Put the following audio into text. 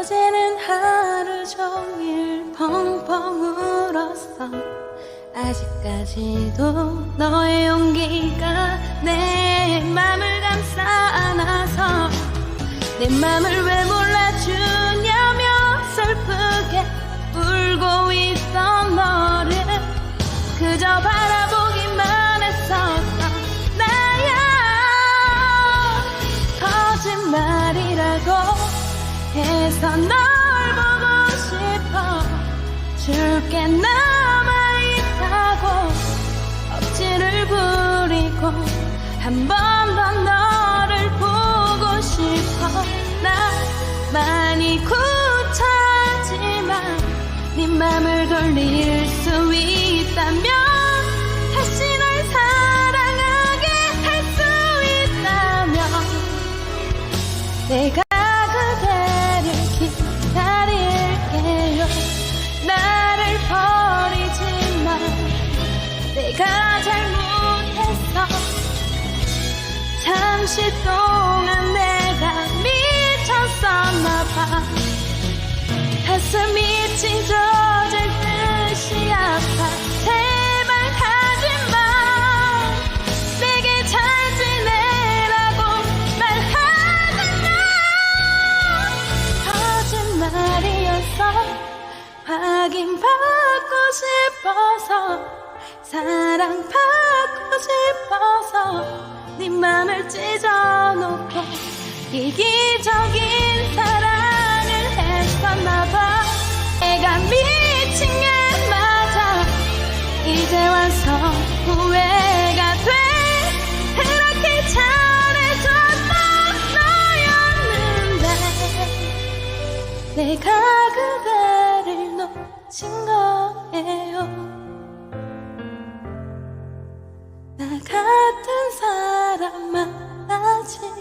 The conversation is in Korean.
어제는 하루 종일 펑펑 울었어. 아직까지도 너의 용기가 내 맘을 감싸 안아서 내 맘을 왜 몰라주냐며 슬프게 울고 있던 너를 그저 바라보기만 해서 널 보고 싶어. 줄게 남아있다고. 억지를 부리고 한 번 더 너를 보고 싶어. 나 많이 구차하지만 네 맘을 돌릴 수 있다면 다시 널 사랑하게 할 수 있다면 내가 잠시 동안 내가 미쳤었나 봐. 가슴이 찢어질 듯이 아파. 제발 가지마. 내게 잘 지내라고 말하지마. 거짓말이었어 확인받고 싶어서 사랑받고 싶어서 네 맘을 찢어놓고 이기적인 사랑을 했었나봐. 내가 미친 게 맞아. 이제 와서 후회가 돼. 그렇게 잘해줬던 너였는데 내가 그대를 놓친 것 情。